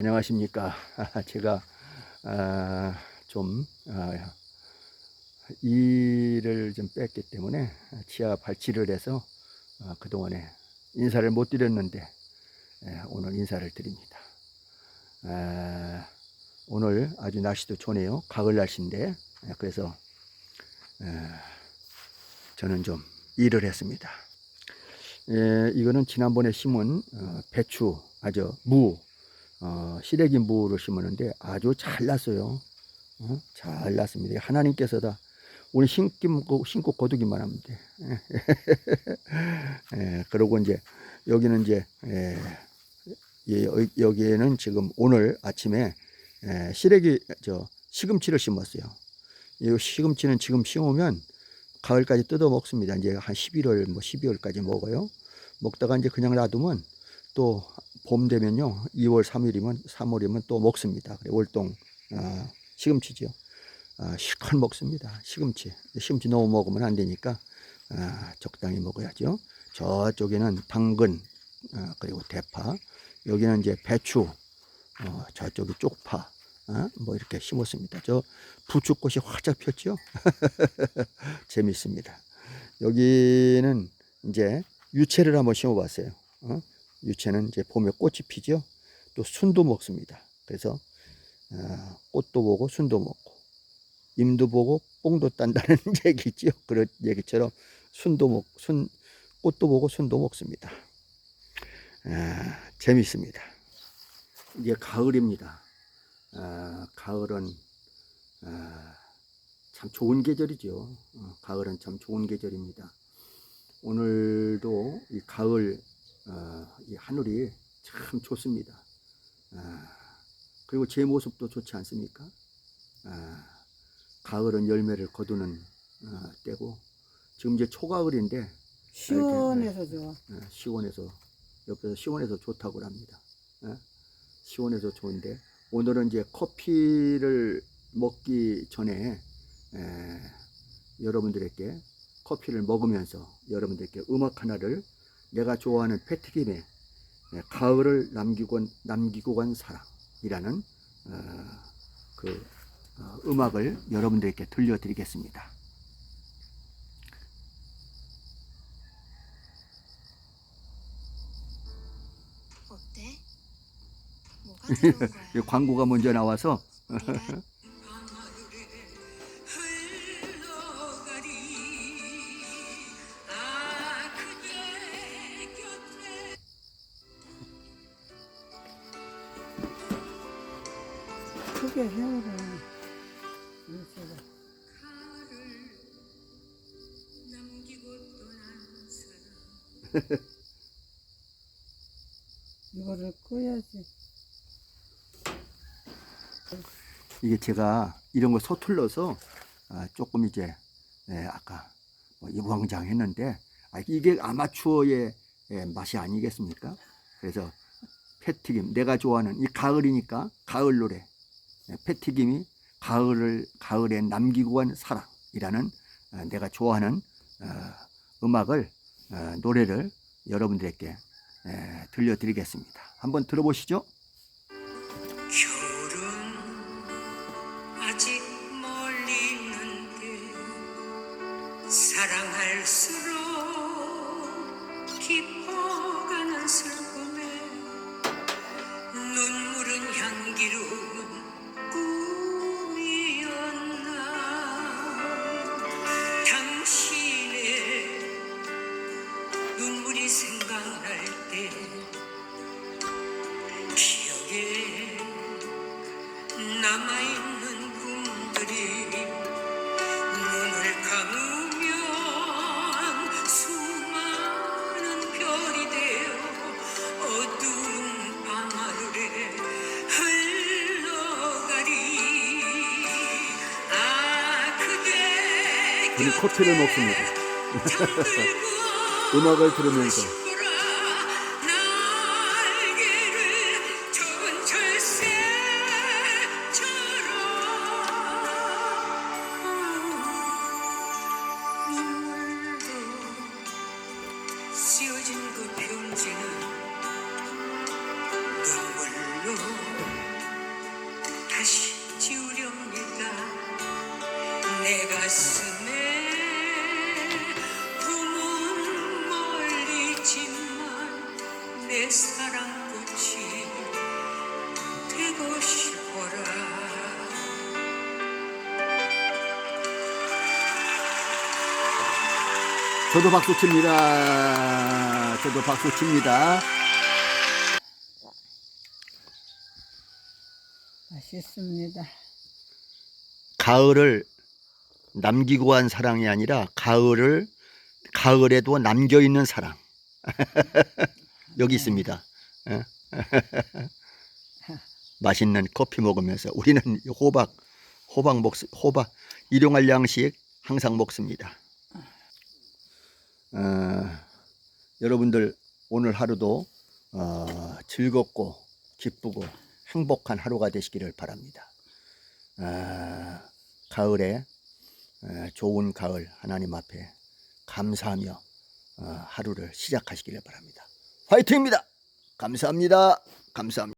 안녕하십니까. 제가 아, 좀 아, 일을 좀 뺐기 때문에 치아 발치를 해서 아, 그동안에 인사를 못 드렸는데 예, 오늘 인사를 드립니다. 아, 오늘 아주 날씨도 좋네요. 가을 날씨인데 예, 그래서 에, 저는 좀 일을 했습니다. 예, 이거는 지난번에 심은 어, 배추, 아주 무, 어, 시래기 무를 심었는데 아주 잘 났어요. 어? 잘 났습니다. 하나님께서 다 우리 신고, 신고 거두기만 하면 돼. 예, 그러고 이제 여기는 이제 예, 예, 여- 여기에는 지금 오늘 아침에 예, 시래기 저 시금치를 심었어요. 이 시금치는 지금 심으면 가을까지 뜯어 먹습니다. 이제 한 11월 뭐 12월까지 먹어요. 먹다가 이제 그냥 놔두면 또 봄 되면요. 2월 3일이면 3월이면 또 먹습니다. 월동 아, 시금치죠. 아, 실컷 먹습니다. 시금치. 시금치 너무 먹으면 안 되니까 아, 적당히 먹어야죠. 저쪽에는 당근 아, 그리고 대파 여기는 이제 배추 어, 저쪽이 쪽파 어, 뭐 이렇게 심었습니다. 저 부추꽃이 활짝 폈죠. 재밌습니다. 여기는 이제 유채를 한번 심어봤어요. 어? 유채는 이제 봄에 꽃이 피죠. 또 순도 먹습니다. 그래서 어, 꽃도 보고 순도 먹고 임도 보고 뽕도 딴다는 얘기 있죠. 그런 얘기처럼 순도 먹, 순 꽃도 보고 순도 먹습니다. 아, 재밌습니다. 이제 가을입니다. 아, 가을은 아, 참 좋은 계절이죠. 어, 가을은 참 좋은 계절입니다. 오늘도 이 가을 어, 이 하늘이 참 좋습니다. 아, 그리고 제 모습도 좋지 않습니까? 아, 가을은 열매를 거두는 어, 때고 지금 이제 초가을인데 시원해서 좋아. 어, 시원해서 옆에서 시원해서 좋다고 합니다. 어? 시원해서 좋은데 오늘은 이제 커피를 먹기 전에 에, 여러분들에게 커피를 먹으면서 여러분들께 음악 하나를 내가 좋아하는 패트김의 에, 가을을 남기고 남기고 간 사랑이라는 어, 그 어, 음악을 여러분들께 들려드리겠습니다. 어때? 광고가 먼저 나와서 크게 해오라. 유채가. 이거를 꺼야지. 이게 제가 이런 거 서툴러서 아, 조금 이제 예, 아까 뭐 이광장 했는데 아, 이게 아마추어의 예, 맛이 아니겠습니까? 그래서 패튀김 내가 좋아하는 이 가을이니까 가을 노래 예, 패튀김이 가을을 가을에 남기고 간 사랑이라는 아, 내가 좋아하는 어, 음악을 어, 노래를 여러분들에게 예, 들려드리겠습니다. 한번 들어보시죠. 깊어가는 슬픔에 눈물은 향기로 우리 코트를 먹습니다. 음악을 들으면서. 다시 지우렵니다 내 가슴 내 사랑꽃이 되고 싶어라 저도 박수 칩니다. 저도 박수 칩니다. 맛있습니다. 가을을 남기고 간 사랑이 아니라 가을을 가을에도 남겨 있는 사랑. 여기 있습니다. 예. 맛있는 커피 먹으면서 우리는 호박 호박 먹 호박 일용할 양식 항상 먹습니다. 어, 여러분들 오늘 하루도 어, 즐겁고 기쁘고 행복한 하루가 되시기를 바랍니다. 아, 가을에 에, 좋은 가을 하나님 앞에 감사하며 어, 하루를 시작하시기를 바랍니다. 화이팅입니다. 감사합니다. 감사합니다.